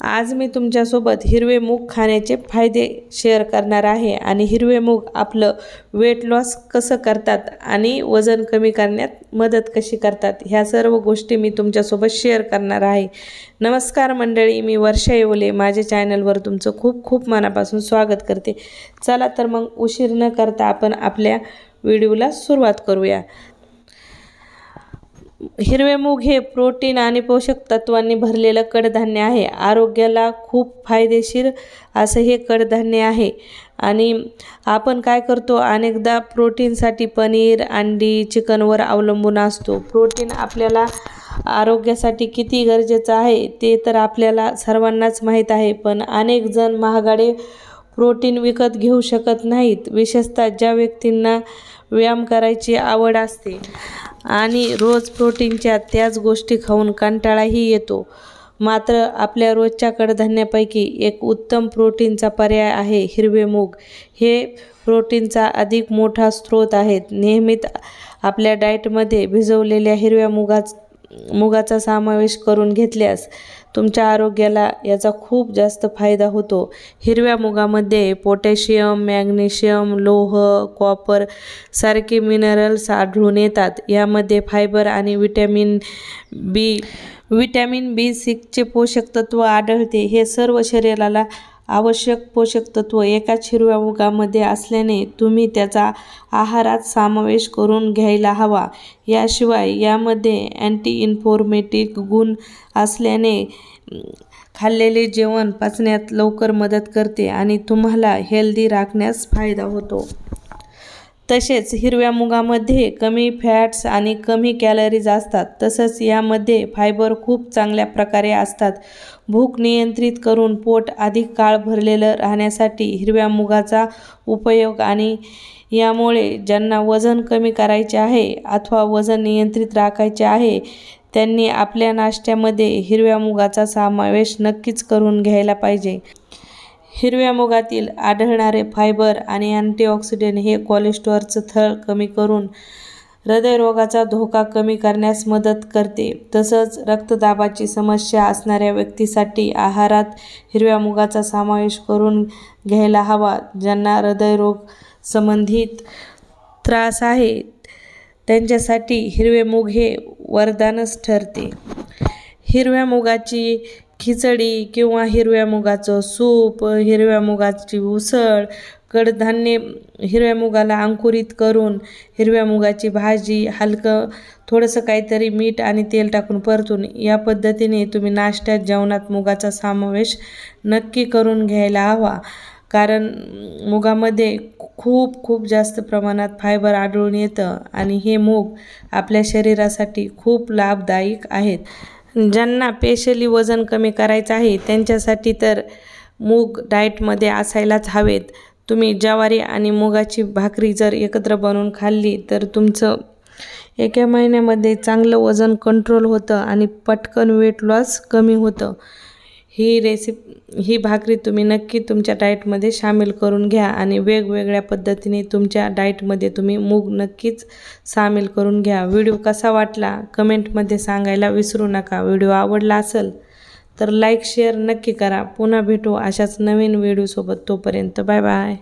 आज मी तुमच्यासोबत हिरवे मूग खाण्याचे फायदे शेअर करणार आहे आणि हिरवे मूग आपलं वेट लॉस कसं करतात आणि वजन कमी करण्यात मदत कशी करतात ह्या सर्व गोष्टी मी तुमच्यासोबत शेअर करणार आहे. नमस्कार मंडळी मी वर्षा येवले. माझ्या चॅनलवर तुमचं खूप खूप मनापासून स्वागत करते. चला तर मग उशीर न करता आपण आपल्या व्हिडिओला सुरुवात करूया. हिरवे मूग हे प्रोटीन आणि पोषक तत्वांनी भरलेलं कडधान्य आहे. आरोग्याला खूप फायदेशीर असं हे कडधान्य आहे. आणि आपण काय करतो? अनेकदा प्रोटीनसाठी पनीर अंडी चिकनवर अवलंबून असतो. प्रोटीन आपल्याला आरोग्यासाठी किती गरजेचं आहे ते तर आपल्याला सर्वांनाच माहीत आहे पण अनेक जण महागाडे प्रोटीन विकत घेऊ शकत नाहीत विशेषतः ज्या व्यक्तींना व्यायाम करायची आवड असते. आणि रोज प्रोटीनच्या त्याच गोष्टी खाऊन कंटाळाही येतो. मात्र आपल्या रोजच्या कडधान्यापैकी एक उत्तम प्रोटीनचा पर्याय आहे हिरवे मूग. हे प्रोटीनचा अधिक मोठा स्रोत आहेत. नेहमीत आपल्या डाएटमध्ये भिजवलेल्या हिरव्या मुगाच मुगाचा समावेश करून घेतल्यास तुमच्या आरोग्याला याचा खूप जास्त फायदा होतो. हिरव्या मुगामध्ये पोटॅशियम मॅग्नेशियम लोह कॉपर सारखे मिनरल्स आढळून येतात. यामध्ये फायबर आणि विटॅमिन बी विटॅमिन बी सिक्सचे पोषक तत्व आढळते. हे सर्व शरीराला आवश्यक पोषक तत्व एकाच हिरव्या मुगामध्ये असल्याने तुम्ही त्याचा आहारात समावेश करून घ्यायला हवा. याशिवाय यामध्ये अँटी इन्फॉर्मेटिक गुण असल्याने खाल्लेले जेवण पचण्यात लवकर मदत करते आणि तुम्हाला हेल्दी राखण्यास फायदा होतो. तसेच हिरव्या मुगामध्ये कमी फॅट्स आणि कमी कॅलरीज असतात. तसंच यामध्ये फायबर खूप चांगल्या प्रकारे असतात. भूक नियंत्रित करून पोट अधिक काळ भरलेलं राहण्यासाठी हिरव्या मुगाचा उपयोग आणि यामुळे ज्यांना वजन कमी करायचे आहे अथवा वजन नियंत्रित राखायचे आहे त्यांनी आपल्या नाश्त्यामध्ये हिरव्या मुगाचा समावेश नक्कीच करून घ्यायला पाहिजे. हिरव्या मुगातील आढळणारे फायबर आणि अँटीऑक्सिडंट हे कोलेस्ट्रॉलचं थर कमी करून हृदयरोगाचा धोका कमी करण्यास मदत करते. तसंच रक्तदाबाची समस्या असणाऱ्या व्यक्तीसाठी आहारात हिरव्या मुगाचा समावेश करून घ्यायला हवा ज्यांना हृदयरोग संबंधित त्रास आहे त्यांच्यासाठी हिरवे मूग हे वरदानच ठरते. हिरव्या मुगाची खिचडी किंवा हिरव्या मुगाचं सूप हिरव्या मुगाची उसळ कडधान्ये हिरव्या मुगाला अंकुरित करून हिरव्या मुगाची भाजी हलकं थोडंसं काहीतरी मीठ आणि तेल टाकून परतून या पद्धतीने तुम्ही नाश्त्यात जेवणात मुगाचा समावेश नक्की करून घ्यायला हवा. कारण मुगामध्ये खूप खूप जास्त प्रमाणात फायबर आढळून येतं आणि हे मूग आपल्या शरीरासाठी खूप लाभदायक आहेत. ज्यांना स्पेशली वजन कमी करायचं आहे त्यांच्यासाठी तर मूग डाएटमध्ये असायलाच हवेत. तुम्ही ज्वारी आणि मुगाची भाकरी जर एकत्र बनवून खाल्ली तर तुमचं एका महिन्यामध्ये चांगलं वजन कंट्रोल होतं आणि पटकन वेट लॉस कमी होतं. ही रेसिप ही भाकरी तुम्ही नक्की तुमच्या डाएटमध्ये सामील करून घ्या आणि वेगवेगळ्या पद्धतीने तुमच्या डाएटमध्ये तुम्ही मूग नक्कीच सामील करून घ्या. व्हिडिओ कसा वाटला कमेंटमध्ये सांगायला विसरू नका. व्हिडिओ आवडला असेल तर लाईक शेअर नक्की करा. पुन्हा भेटू अशाच नवीन व्हिडिओसोबत तोपर्यंत बाय बाय